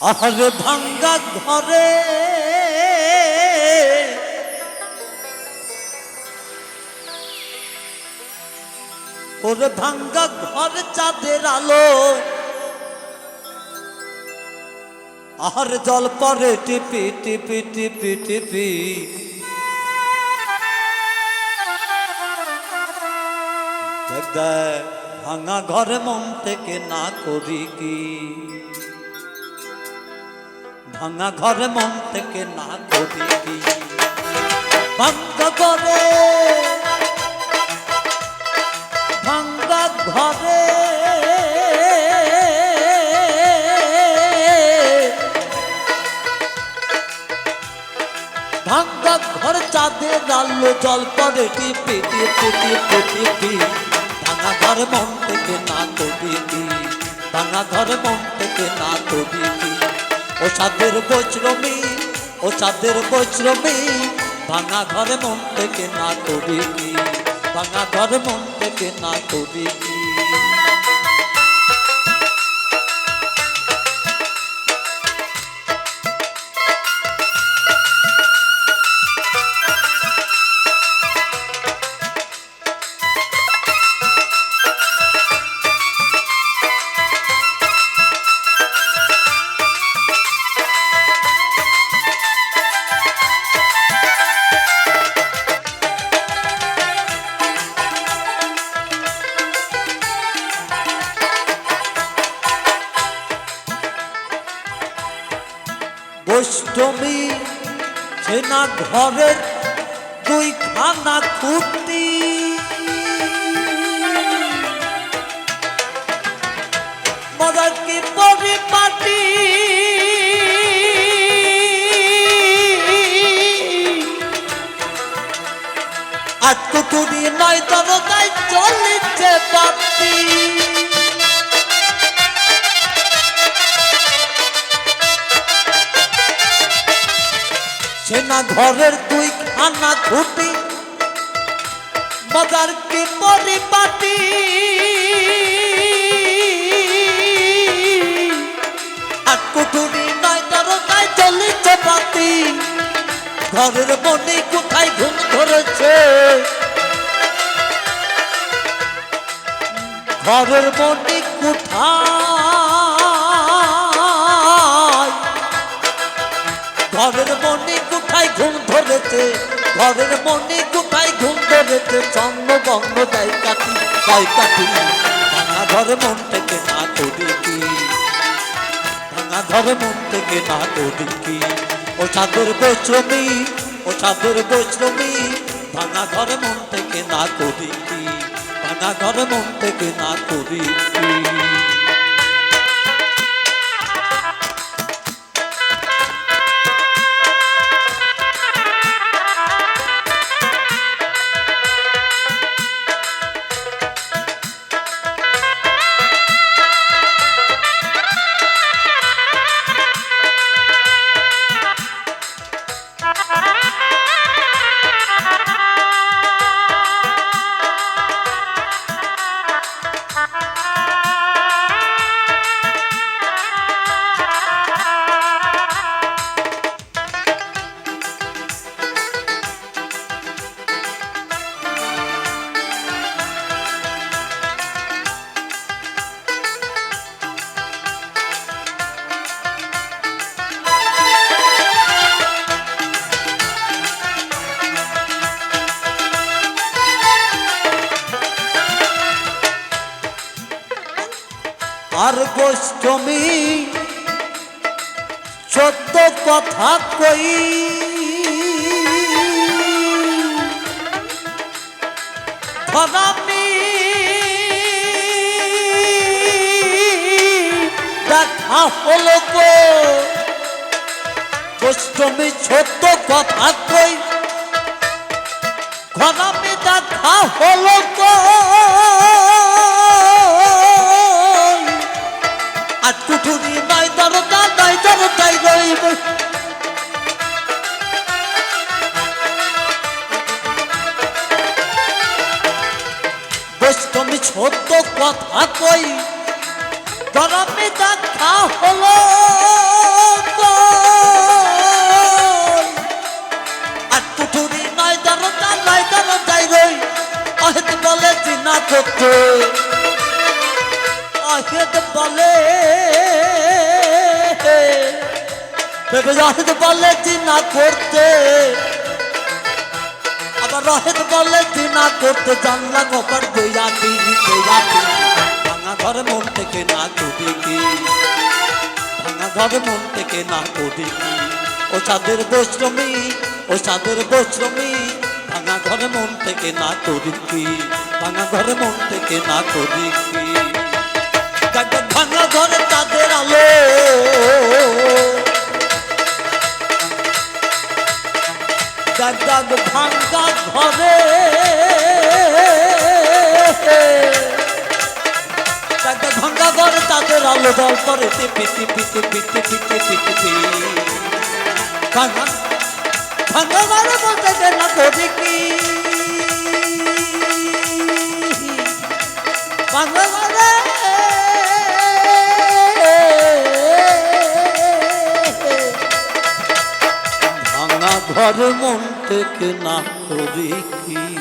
আরে ভাঙ্গা ঘরে। ওরে ভাঙ্গা ঘর চাঁদের আলো। আর জল পরে টিপি টিপি টিপি টিপি। ভাঙা ঘরে মন থেকে না করি কি? ভাঙা ঘরে মন থেকে না করি ভাঙ্গা ঘরে ভাঙ্গা ঘরে ভাঙ্গা ঘর চাঁদের আলো জল পরে টিপি টিপি টিপি টিপি। ভাঙা ঘর মন থেকে না করি কি ভাঙা ঘর মন থেকে না করি কি ও চাঁদের বৈশ্রমী ও চাঁদের বৈশ্রমী ভাঙা ঘরে মন থেকে না তবে কি? ভাঙা ঘরে মন থেকে না তবে কি? বৈষ্ণবী সেনা ঘরের দুই খানা খুঁটি মজার কি পরিপাটি? আজ কুটুরি নয় দরদায় চলিছে ঘরের দুই খানা খুঁটি মজার কি পরিপাটি? আর কুটুরি নয় দরকায় চলিছে পাতি ঘরের মনে কোথায় ঘুম ধরেছে? ঘরের মনে কোথায়? ঘরের মনে কোথায় ঘুম ধরেছে, ঘরের মনে কোথায় ঘুম ধরেছে, চন্দ্র বঙ্গ যাই কাটি যাই কাটি ভাঙা ঘরে মন থেকে না করি কি? ভাঙা ঘরে মন থেকে না করি কি? ও চাঁদের বৈশ্রমী ও চাঁদের বৈশ্রমী ভাঙা ঘরে মন থেকে না করি কি? ভাঙা ঘরে মন থেকে না করি কি? আর গোষ্ঠমী। সত্য কথা কই। ধরামি। দেখা হলো গো। গোষ্ঠমী, সত্য কথা কই। ঘরামি দেখা হলো সত্য কথা কই? জনমে দেখা হলো আর কুঠুরি নয় দরজা নয় দরজাই রই। অহেত বলে চিনা করতে। অহেত বলে বলে চিনা করতে। রহেদ বলে দিনা করতে জানলা গোপার দেয়াতি দেয়াতি ভাঙা ঘর মন থেকে না করি কি? ভাঙা ঘর মন থেকে না করি কি? ও চাঁদের বৈশ্রমী ও চাঁদের বৈশ্রমী ভাঙা ঘরে মন থেকে না করি কি? ভাঙা ঘরে মন থেকে না করি কি? দাগ ভাঙ্গা ঘরে। দাগ ভাঙ্গা ঘরে তাদের আলো জল করে টিপি টিপি টিপি টিপি টিপি টিপি ভাঙ্গা ভাঙ্গা ঘরে বলতে না করি কি? ভাঙ্গা ঘরে মন থেকে না কি